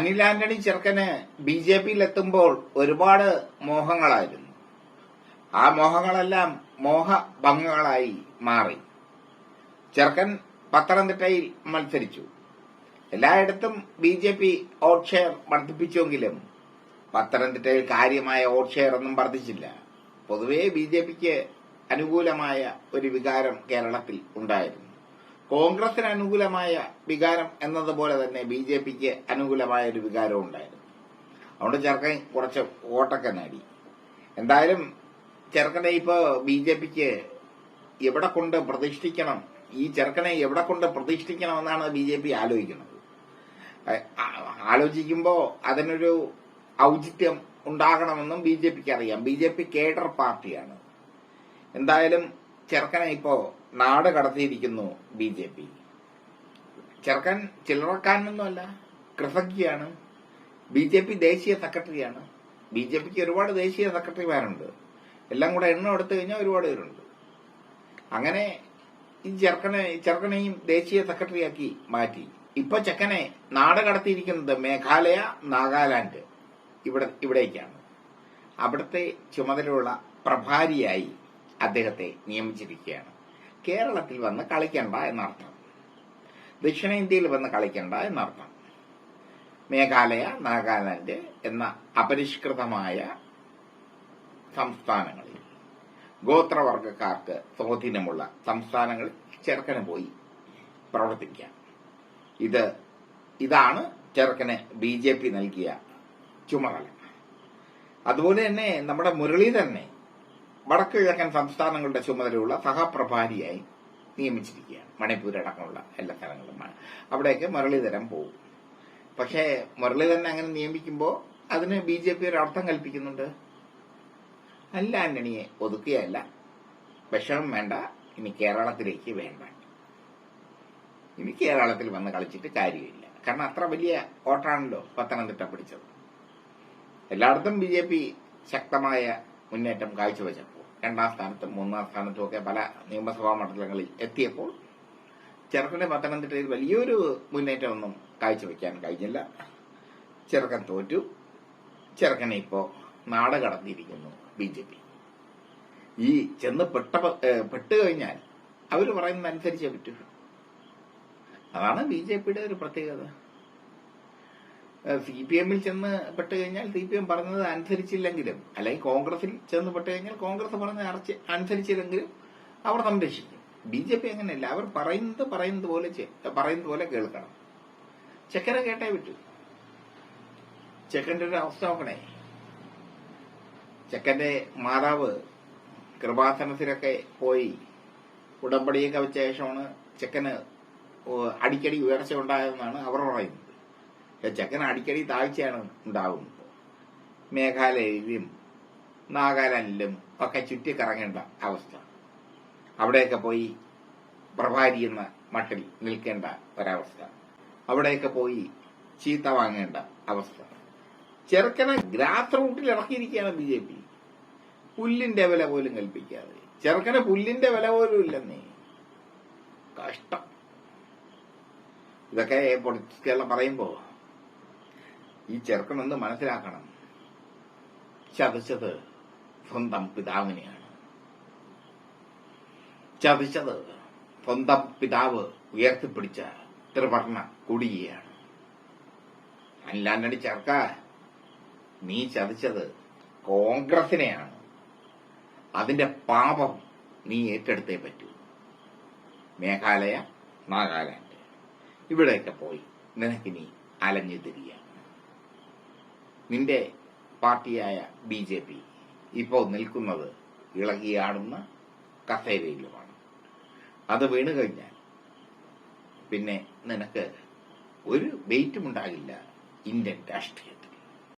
അനിൽ ആന്റണി ചെറുക്കന് B J പിയിൽ എത്തുമ്പോൾ ഒരുപാട് മോഹങ്ങളായിരുന്നു. ആ മോഹങ്ങളെല്ലാം മോഹഭംഗങ്ങളായി മാറി. ചെറുക്കൻ പത്തനംതിട്ടയിൽ മത്സരിച്ചു. എല്ലായിടത്തും B J P vote share വർദ്ധിപ്പിച്ചുവെങ്കിലും പത്തനംതിട്ടയിൽ കാര്യമായ വോട്ട് ഷെയർ ഒന്നും വർദ്ധിച്ചില്ല. പൊതുവേ ബി ജെ പിക്ക് അനുകൂലമായ ഒരു വികാരം കേരളത്തിൽ ഉണ്ടായിരുന്നു. കോൺഗ്രസിന് അനുകൂലമായ വികാരം എന്നതുപോലെ തന്നെ ബി ജെ പിക്ക് അനുകൂലമായ ഒരു വികാരവും ഉണ്ടായിരുന്നു. അതുകൊണ്ട് ചെറുക്കൻ കുറച്ച് വോട്ടൊക്കെ നേടി. എന്തായാലും ചെറുക്കനെ ഇപ്പോ ബി ജെ പിക്ക് എവിടെ കൊണ്ട് പ്രതിഷ്ഠിക്കണം? ഈ ചെറുക്കനെ എവിടെ കൊണ്ട് പ്രതിഷ്ഠിക്കണമെന്നാണ് ബി ജെ പി ആലോചിക്കുന്നത്. ആ- ആ- ആലോചിക്കുമ്പോ അതിനൊരു ഔചിത്യം ഉണ്ടാകണമെന്നും ബി ജെ പിക്ക് അറിയാം. ബി ജെ പി കേഡർ പാർട്ടിയാണ്. എന്തായാലും ചെറുക്കനെ ഇപ്പോ നാട് കടത്തിയിരിക്കുന്നു ബി ജെ പി. ചെറുക്കൻ ചില്ലറക്കാരനൊന്നുമല്ല. കൃതജ്ഞയാണ്. ബി ജെ പി ദേശീയ സെക്രട്ടറിയാണ്. ബി ജെ പിക്ക് ഒരുപാട് ദേശീയ സെക്രട്ടറിമാരുണ്ട്. എല്ലാം കൂടെ എണ്ണം എടുത്തു കഴിഞ്ഞാൽ ഒരുപാട് പേരുണ്ട്. അങ്ങനെ ഈ ചെറുക്കനെ ചെറുക്കനെയും ദേശീയ സെക്രട്ടറിയാക്കി മാറ്റി. ഇപ്പൊ ചെക്കനെ നാട് കടത്തിയിരിക്കുന്നത് മേഘാലയ നാഗാലാൻഡ് ഇവിടെ ഇവിടേക്കാണ്. അവിടുത്തെ ചുമതലയുള്ള പ്രഭാരിയായി അദ്ദേഹത്തെ നിയമിച്ചിരിക്കുകയാണ്. കേരളത്തിൽ വന്ന് കളിക്കണ്ട എന്നർത്ഥം. ദക്ഷിണേന്ത്യയിൽ വന്ന് കളിക്കണ്ട എന്നർത്ഥം. മേഘാലയ നാഗാലാൻഡ് എന്ന അപരിഷ്കൃതമായ സംസ്ഥാനങ്ങളിൽ ഗോത്രവർഗക്കാർക്ക് സ്വാധീനമുള്ള സംസ്ഥാനങ്ങളിൽ ചെറുക്കന് പോയി പ്രവർത്തിക്കാം. ഇത് ഇതാണ് ചെറുക്കന് ബി ജെ പി നൽകിയ ചുമതല. അതുപോലെ തന്നെ നമ്മുടെ മുരളീധരനെ വടക്ക് കിഴക്കൻ സംസ്ഥാനങ്ങളുടെ ചുമതലയുള്ള സഹപ്രഭാരിയായി നിയമിച്ചിരിക്കുകയാണ്. മണിപ്പൂർ അടക്കമുള്ള എല്ലാ സ്ഥലങ്ങളുമാണ് അവിടേക്ക് മുരളീധരൻ പോകും. പക്ഷേ മുരളീധരനെ അങ്ങനെ നിയമിക്കുമ്പോൾ അതിന് ബി ജെ പി ഒരു അർത്ഥം കൽപ്പിക്കുന്നുണ്ട്. അല്ല ആന്റണിയെ ഒതുക്കുകയല്ല. വിഷമം വേണ്ട. ഇനി കേരളത്തിലേക്ക് വേണ്ട. ഇനി കേരളത്തിൽ വന്ന് കളിച്ചിട്ട് കാര്യമില്ല. കാരണം അത്ര വലിയ വോട്ടാണല്ലോ പത്തനംതിട്ട പിടിച്ചത്. എല്ലായിടത്തും ബി ശക്തമായ മുന്നേറ്റം കാഴ്ചവെച്ചപ്പോൾ. രണ്ടാം സ്ഥാനത്തും മൂന്നാം സ്ഥാനത്തും ഒക്കെ പല നിയമസഭാ മണ്ഡലങ്ങളിൽ എത്തിയപ്പോൾ ചെറുക്കന്റെ പത്തനംതിട്ടയിൽ വലിയൊരു മുന്നേറ്റമൊന്നും കാഴ്ചവെക്കാൻ കഴിഞ്ഞില്ല. ചെറുക്കൻ തോറ്റു. ചെറുക്കനെ ഇപ്പോ നാട് കടത്തിയിരിക്കുന്നു ബി ജെ പി. ഈ ചെന്ന് പെട്ട പെട്ട് കഴിഞ്ഞാൽ അവർ പറയുന്നതനുസരിച്ചേ പറ്റൂ. അതാണ് ബി ജെ പിയുടെ ഒരു പ്രത്യേകത. സി പി എമ്മിൽ ചെന്ന് പെട്ട് കഴിഞ്ഞാൽ സി പി എം പറഞ്ഞത് അനുസരിച്ചില്ലെങ്കിലും അല്ലെങ്കിൽ കോൺഗ്രസിൽ ചെന്ന് പെട്ട് കഴിഞ്ഞാൽ കോൺഗ്രസ് പറഞ്ഞത് അനുസരിച്ചില്ലെങ്കിലും അവർ സംരക്ഷിക്കും. ബി ജെ പി അങ്ങനെയല്ല. അവർ പറയുന്നത് പറയുന്നത് പോലെ പറയുന്നത് പോലെ കേൾക്കണം. ചെക്കനെ കേട്ടേ വിട്ടു. ചെക്കന്റെ ഒരു അവസ്ഥ നോക്കണേ. ചെക്കന്റെ മാതാവ് കൃപാസനത്തിലൊക്കെ പോയി ഉടമ്പടിയൊക്കെ വെച്ച ശേഷമാണ് ചെക്കന് അടിക്കടി ഉയർച്ച ഉണ്ടായതെന്നാണ് അവർ പറയുന്നത്. ചെക്കന് അടിക്കടി താഴ്ചയാണ് ഉണ്ടാവുന്നത് മേഘാലയയിലും നാഗാലാൻഡിലും ഒക്കെ ചുറ്റിക്കറങ്ങേണ്ട അവസ്ഥ. അവിടെയൊക്കെ പോയി പ്രഭാരി എന്ന മട്ടിൽ നിൽക്കേണ്ട ഒരവസ്ഥ. അവിടെയൊക്കെ പോയി ചീത്ത വാങ്ങേണ്ട അവസ്ഥ. ചെറുക്കനെ ഗ്രാസ് റൂട്ടിൽ ഇറക്കിയിരിക്കുകയാണ് ബി ജെ പി. പുല്ലിന്റെ വില പോലും കൽപ്പിക്കാതെ. ചെറുക്കന് പുല്ലിന്റെ വില പോലും ഇല്ലെന്നേ. കഷ്ടം. ഇതൊക്കെ പൊളിറ്റിക്സ് പറയുമ്പോ ഈ ചെറുക്കനൊന്ന് മനസ്സിലാക്കണം. ചതച്ചത് സ്വന്തം പിതാവിനെയാണ്. ചതിച്ചത് സ്വന്തം പിതാവ് ഉയർത്തിപ്പിടിച്ച ത്രിവർണ കുടിയാണ് അല്ലാണ്ടടി ചേർക്ക നീ ചതിച്ചത് കോൺഗ്രസിനെയാണ്. അതിന്റെ പാപം നീ ഏറ്റെടുത്തേ പറ്റൂ. മേഘാലയ നാഗാലാൻഡ്. ഇവിടെയൊക്കെ പോയി നിനക്കിനി അലഞ്ഞു തിരിയാം. നിന്റെ പാർട്ടിയായ ബി ജെ പി ഇപ്പോൾ നിൽക്കുന്നത് ഇളകിയാടുന്ന കസേരയിലുമാണ്. അത് വീണു കഴിഞ്ഞാൽ പിന്നെ നിനക്ക് ഒരു വെയിറ്റും ഉണ്ടാകില്ല ഇന്ത്യൻ രാഷ്ട്രീയത്തിൽ.